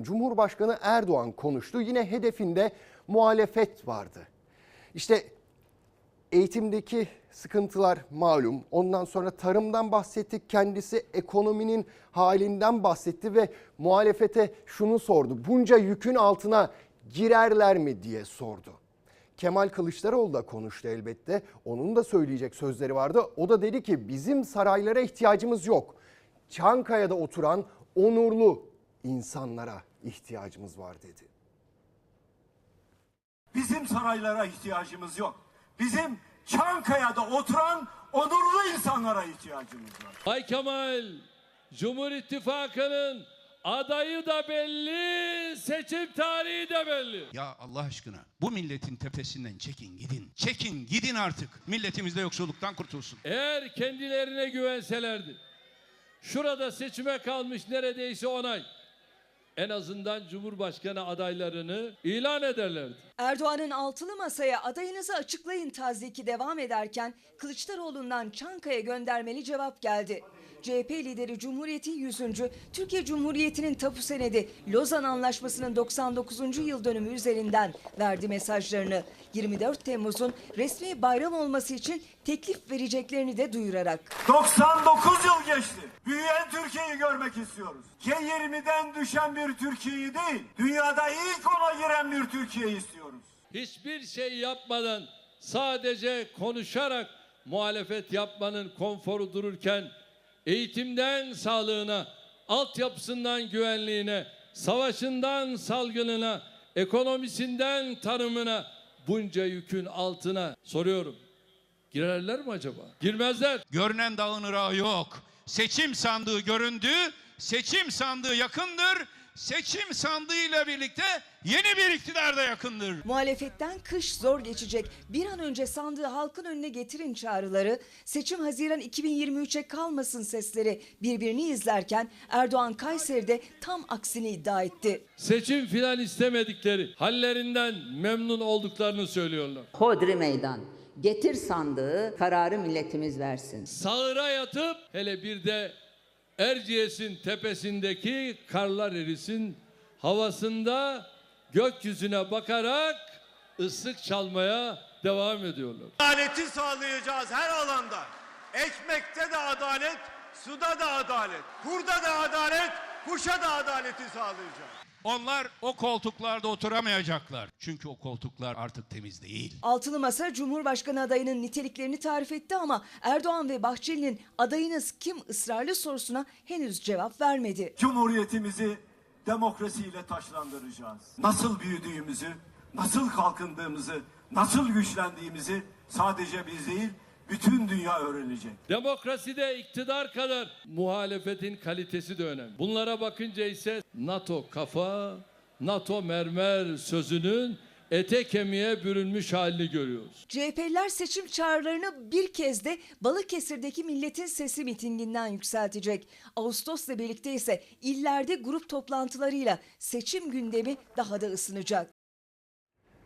Cumhurbaşkanı Erdoğan konuştu. Yine hedefinde muhalefet vardı. İşte eğitimdeki sıkıntılar malum. Ondan sonra tarımdan bahsettik. Kendisi ekonominin halinden bahsetti ve muhalefete şunu sordu. Bunca yükün altına girerler mi diye sordu. Kemal Kılıçdaroğlu da konuştu elbette. Onun da söyleyecek sözleri vardı. O da dedi ki bizim saraylara ihtiyacımız yok. Çankaya'da oturan onurlu insanlara ihtiyacımız var dedi. Bizim saraylara ihtiyacımız yok. Bizim Çankaya'da oturan onurlu insanlara ihtiyacımız var. Bay Kemal, Cumhur İttifakı'nın adayı da belli, seçim tarihi de belli. Ya Allah aşkına bu milletin tepesinden çekin gidin. Çekin gidin artık. Milletimiz de yoksulluktan kurtulsun. Eğer kendilerine güvenselerdi, şurada seçime kalmış neredeyse on ay, en azından Cumhurbaşkanı adaylarını ilan ederlerdi. Erdoğan'ın altılı masaya adayınızı açıklayın taziki devam ederken Kılıçdaroğlu'ndan Çankaya göndermeli cevap geldi. CHP lideri Cumhuriyet'in 100. Türkiye Cumhuriyeti'nin tapu senedi Lozan Anlaşması'nın 99. yıl dönümü üzerinden verdi mesajlarını. 24 Temmuz'un resmi bayram olması için teklif vereceklerini de duyurarak. 99 yıl geçti. Büyüyen Türkiye'yi görmek istiyoruz. G20'den düşen bir Türkiye'yi değil, dünyada ilk ona giren bir Türkiye'yi istiyoruz. Hiçbir şey yapmadan sadece konuşarak muhalefet yapmanın konforu dururken eğitimden sağlığına, altyapısından güvenliğine, savaşından salgınına, ekonomisinden tarımına bunca yükün altına soruyorum. Girerler mi acaba? Girmezler. Görünen dağın ırağı yok. Seçim sandığı göründü. Seçim sandığı yakındır. Seçim sandığıyla birlikte yeni bir iktidar da yakındır. Muhalefetten kış zor geçecek. Bir an önce sandığı halkın önüne getirin çağrıları, seçim Haziran 2023'e kalmasın sesleri birbirini izlerken Erdoğan Kayseri'de tam aksini iddia etti. Seçim filan istemedikleri, hallerinden memnun olduklarını söylüyorlar. Hodri meydan. Getir sandığı, kararı milletimiz versin. Sağıra yatıp hele bir de Erciyes'in tepesindeki karlar erisin havasında gökyüzüne bakarak ıslık çalmaya devam ediyorlar. Adaleti sağlayacağız her alanda. Ekmekte de adalet, suda da adalet, kurda da adalet, kuşa da adaleti sağlayacağız. Onlar o koltuklarda oturamayacaklar. Çünkü o koltuklar artık temiz değil. Altılı Masa Cumhurbaşkanı adayının niteliklerini tarif etti ama Erdoğan ve Bahçeli'nin adayınız kim ısrarlı sorusuna henüz cevap vermedi. Cumhuriyetimizi demokrasiyle taşlandıracağız. Nasıl büyüdüğümüzü, nasıl kalkındığımızı, nasıl güçlendiğimizi sadece biz değil, bütün dünya öğrenecek. Demokraside iktidar kadar muhalefetin kalitesi de önemli. Bunlara bakınca ise NATO kafa, NATO mermer sözünün ete kemiğe bürünmüş halini görüyoruz. CHP'liler seçim çağrılarını bir kez de Balıkesir'deki Milletin Sesi mitinginden yükseltecek. Ağustos'la birlikte ise illerde grup toplantılarıyla seçim gündemi daha da ısınacak.